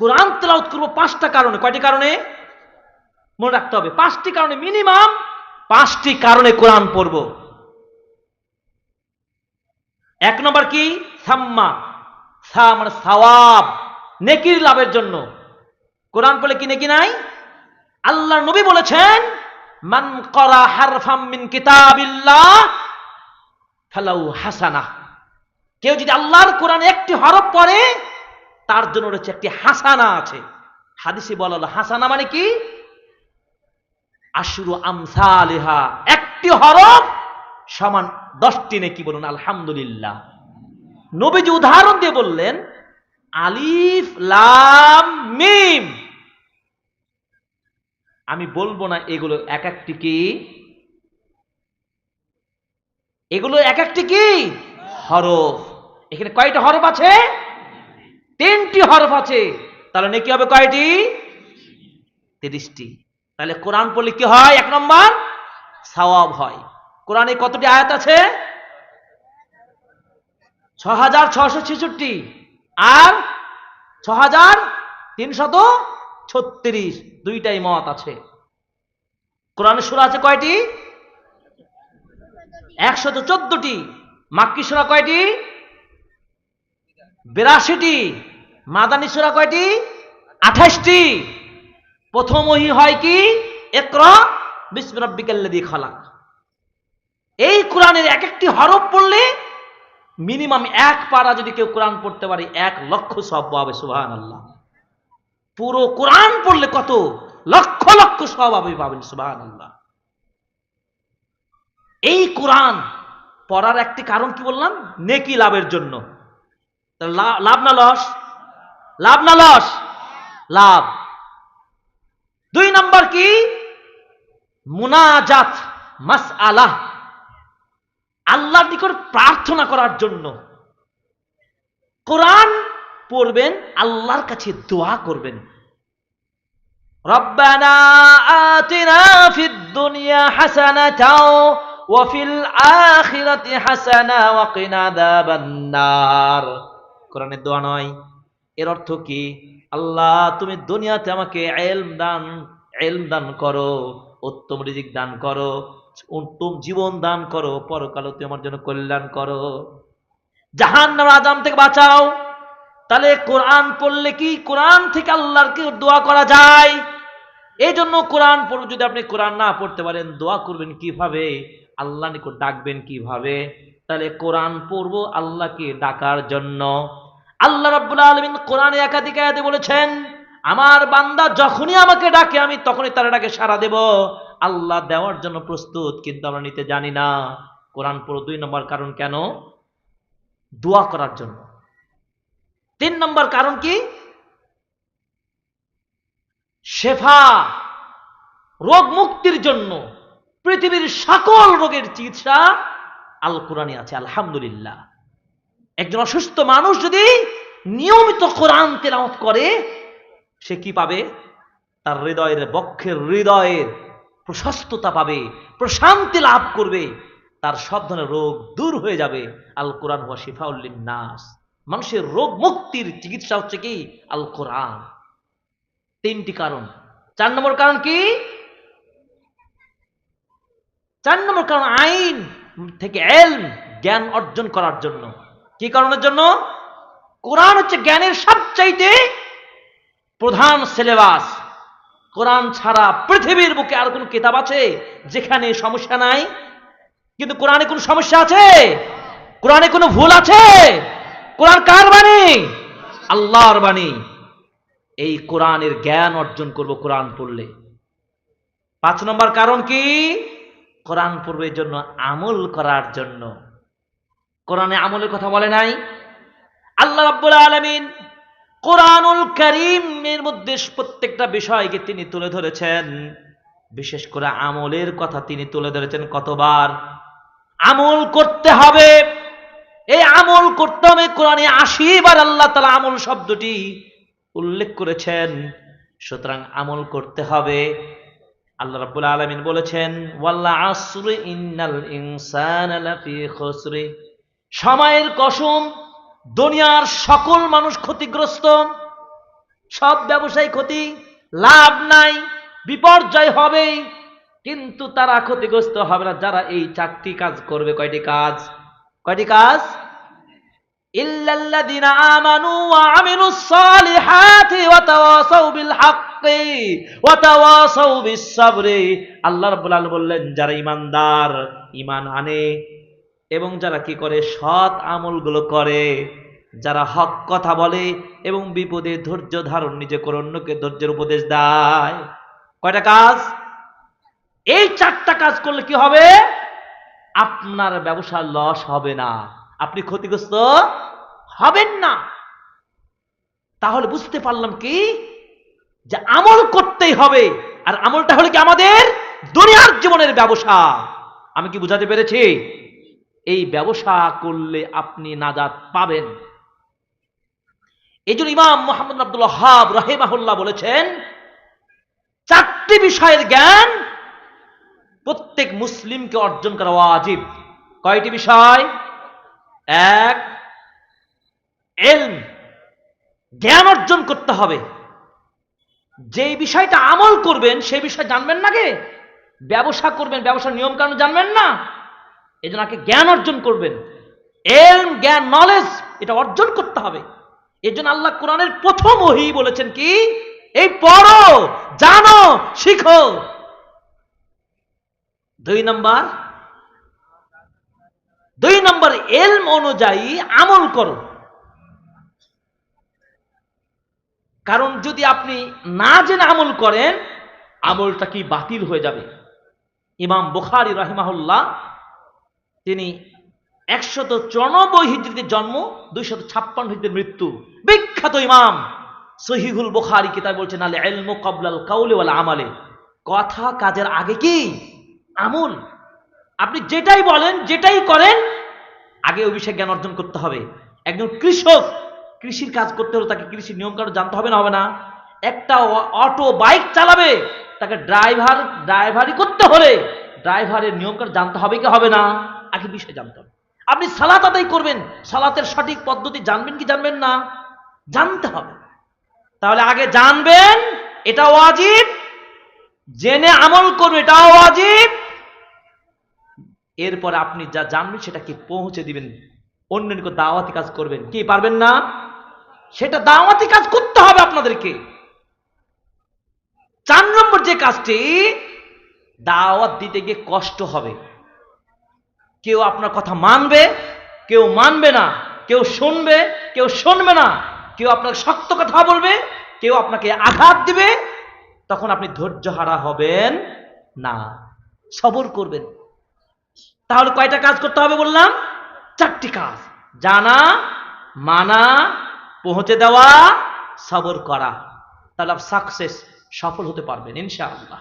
কোরআন তেলাওত করব পাঁচটা কারণে। কয়টি কারণে? মনে রাখতে হবে। পাঁচটি কারণে মিনিমাম পাঁচটি কারণে কোরআন পড়ব। এক নম্বর কি? সাম্মা। সা মানে সাওয়াব। নেকির লাভের জন্য। কোরআন পড়লে কি নেকি নাই? আল্লাহ নবী বলেছেন, মান করা হারফাম মিন কিতাবিল্লাহ ফালাউ হাসানা কেউ যদি আল্লাহর কোরআনে একটি হরফ পড়ে তার জন্য রয়েছে একটি হাসানা আছে। হাদিসে বলা হলো, হাসানা মানে কি? আশুরু আমসালিহা, একটি হরফ সমান দশটি নেকি বলুন, আলহামদুলিল্লাহ। নবীজি উদাহরণ দিয়ে বললেন, আলিফ, লাম, মিম। আমি বলব না, এগুলো এক একটি কি? এগুলো এক একটি কি? হরফ। এখানে কয়টা হরফ আছে? তিনটি হরফ আছে। তাহলে নেকি হবে কয়টি? তিরিশটি। তাহলে কোরআন পড়লে কি হয়? এক নম্বর সওয়াব হয়। কোরআনে কতটি আয়াত আছে? ছ হাজার ছশো ছেষট্টি আর ছ হাজার তিনশত ছত্রিশ। দুইটাই মত আছে। কোরআনের সুরা আছে কয়টি? একশত চোদ্দটি। মাক্কি সুরা কয়টি? বিরাশিটি। মাদানী সুরা কয়টি? আঠাশটি। প্রথম ওহি হয় কি? একরা বিসমিরাব্বিকাল্লাযী খালাক। এই কোরআনের এক একটি হরফ পড়লে মিনিমাম এক পারা যদি কেউ কোরআন পড়তে পারে, এক লক্ষ সব পাবে সুবহান আল্লাহ পুরো কোরআন পড়লে কত? লক্ষ লক্ষ সব আপনি পাবেন সুবহান আল্লাহ এই কোরআন পড়ার একটি কারণ কি বললাম? নেকি লাভের জন্য। লাভ না লস? লাভ না লস? লাভ। দুই নম্বর কি? মুনাজাত মাস আলাহ আল্লাহর নিকট প্রার্থনা করার জন্য। কোরআন পড়বেন, আল্লাহর কাছে দোয়া করবেন। কোরআনের দোয়া নয়। এর অর্থ কি? আল্লাহ, তুমি দুনিয়াতে আমাকে এলম দান এলম দান করো, উত্তম রিজিক দান করো, উত্তম জীবন দান করো পরকালে তুমি আমার জন্য কল্যাণ করো। জাহান আজাম থেকে বাঁচাও। তাহলে কোরআন পড়লে কি? কোরআন থেকে আল্লাহর কি দোয়া করা যায়? এই জন্য কোরআন পড়ে যদি আপনি কোরআন না পড়তে পারেন, দোয়া করবেন কীভাবে? আল্লাহ নিকট ডাকবেন কীভাবে? তাহলে কোরআন পড়ব আল্লাহকে ডাকার জন্য। আল্লাহ রাব্বুল আলামিন কোরআনে একাধিক আয়াতে বলেছেন, আমার বান্দা যখনই আমাকে ডাকে, আমি তখনই তার ডাকে সাড়া দেব। আল্লাহ দেওয়ার জন্য প্রস্তুত, কিন্তু আমরা নিতে জানি না। কোরআন পড়ো দুই নম্বর কারণ কেন? দোয়া করার জন্য। তিন নম্বর কারণ কি? শেফা, রোগ মুক্তির জন্য পৃথিবীর সকল রোগের চিকিৎসা আল কোরআনে আছে, আলহামদুলিল্লাহ। একজন অসুস্থ মানুষ যদি নিয়মিত কোরআন তেলাওয়াত করে, সে কি পাবে? তার হৃদয়ের বক্ষের হৃদয়ের প্রশস্ততা পাবে, প্রশান্তি লাভ করবে, তার সব ধরনের রোগ দূর হয়ে যাবে। আল কোরআন হুয়া শিফাউল্লিন নাস মানুষের রোগ মুক্তির চিকিৎসা হচ্ছে কি? আল কোরআন। তিনটি কারণ। চার নম্বর কারণ কি? চার নম্বর কারণ আইন থেকে এলম, জ্ঞান অর্জন করার জন্য। কি কারণের জন্য? কোরআন হচ্ছে জ্ঞানের সবচাইতে প্রধান সিলেবাস কোরআন ছাড়া পৃথিবীর বুকে আর কোন কিতাব আছে যেখানে সমস্যা নাই? কিন্তু কোরআনে কোনো সমস্যা আছে? কোরআনে কোনো ভুল আছে? কোরআন কার বাণী? আল্লাহর বাণী। এই কোরআনের জ্ঞান অর্জন করব কোরআন পড়লে। পাঁচ নম্বর কারণ কি? কোরআন পড়বের জন্য আমল করার জন্য। কোরআনে আমলের কথা বলে নাই। আল্লাহ রাব্বুল আলামিন কোরআনুল করিমের মধ্যে প্রত্যেকটা বিষয়কে তিনি তুলে ধরেছেন। বিশেষ করে আমলের কথা তিনি তুলে ধরেছেন কতবার? আমল করতে হবে। এই আমল করতে হবে কোরআনে আশি বার আল্লাহ তালা আমল শব্দটি উল্লেখ করেছেন। সুতরাং আমল করতে হবে। আল্লাহ রাব্বুল আলামিন বলেছেন ওয়াল্লা আসরি ইন্নাল ইনসানা লাফি খুসরি। সময়ের কসম, দুনিয়ার সকল মানুষ ক্ষতিগ্রস্ত, সব ব্যবসায়ী ক্ষতি, লাভ নাই, বিপর্যয় হবেই কিন্তু তারা ক্ষতিগ্রস্ত হবে না। যারা এই চারটি কাজ করবে, কয়টি কাজ? কয়টি কাজ? আল্লাহ বললেন, যারা ঈমানদার, ঈমান আনে এবং যারা কি করে? সৎ আমলগুলো করে। যারা হক কথা বলে এবং বিপদে ধৈর্য ধারণ নিজে করে অন্যকে ধৈর্যের উপদেশ দেয়। কয়টা কাজ? এই চারটা কাজ করলে কি হবে? আপনার ব্যবসা লস হবে না। আপনি ক্ষতিগ্রস্ত হবেন না। তাহলে বুঝতে পারলাম কি? যে আমল করতেই হবে। আর আমলটা হলো কি আমাদের দুনিয়ার জীবনের ব্যবসা। আমি কি বুঝাতে পেরেছি? এই ব্যবসা করলে আপনি নাজাত পাবেন। এই জন্য ইমাম মোহাম্মদ আব্দুল হাব রাহেমাহুল্লাহ বলেছেন, চারটি বিষয়ের জ্ঞান প্রত্যেক মুসলিমকে অর্জন করা ওয়াজিব। কয়টি বিষয়? এক, এলম, জ্ঞান অর্জন করতে হবে। যেই বিষয়টা আমল করবেন, সেই বিষয় জানবেন না কে? ব্যবসা করবেন, ব্যবসার নিয়ম কানুন জানবেন না। এই জন্য জ্ঞান অর্জন করবেন। এলম, জ্ঞান নলেজ এটা অর্জন করতে হবে। এই জন্য আল্লাহ কোরআনের প্রথম ওহি বলেছেন কি? এই পড়ো, জানো, শিখো। দুই নম্বর দুই নম্বর, এলম অনুযায়ী আমল করো। কারণ যদি আপনি না জেনে আমল করেন, আমলটা কি বাতিল হয়ে যাবে? ইমাম বুখারি রাহিমাহুল্লাহ তিনি একশত চুরানব্বই হিজড়িতে জন্ম, দুইশত ছাপ্পান্ন হিজড়িতে মৃত্যু। বিখ্যাত ইমাম সহিহুল বুখারি কিতাব বলছেন আলে এলমো কবলাল কাউলে ওয়ালা আমালে। কথা কাজের আগে কি? আমল। আপনি যেটাই বলেন, যেটাই করেন, আগে ওই বিষয়ে জ্ঞান অর্জন করতে হবে। একজন কৃষক, কৃষির কাজ করতে হলে তাকে কৃষির নিয়ম কানুন জানতে হবে না হবে না। একটা অটো বাইক চালাবে, তাকে ড্রাইভার, ড্রাইভারি করতে হলে ড্রাইভারের নিয়ম কানুন জানতে হবে কি হবে না? আগে বিষয় জানতে হবে আপনি সালাত আদায় করবেন, সালাতের সঠিক পদ্ধতি জানবেন কি জানবেন না? জানতে হবে। তাহলে আগে জানবেন, এটা ওয়াজিব, জেনে আমল করবেন এটাও ওয়াজিব। এরপরে আপনি যা জানবেন সেটাকে পৌঁছে দিবেন অন্য নিকট দাওয়াতি কাজ করবেন। কি, পারবেন না? সেটা দাওয়াতি কাজ করতে হবে আপনাদেরকে। চার নম্বর যে কাজটি, দাওয়াত দিতে গিয়ে কষ্ট হবে। কেউ আপনার কথা মানবে, কেউ মানবে না, কেউ শুনবে কেউ শুনবে না, কেউ আপনাকে শক্ত কথা বলবে, কেউ আপনাকে আঘাত দিবে, তখন আপনি ধৈর্য হারা হবেন না। সবর করবেন। তাহলে কয়টা কাজ করতে হবে বললাম? চারটি কাজ। জানা, মানা, পৌঁছে দেওয়া, সবর করা। তাহলে সাকসেস সফল হতে পারবেন, ইনশাআল্লাহ।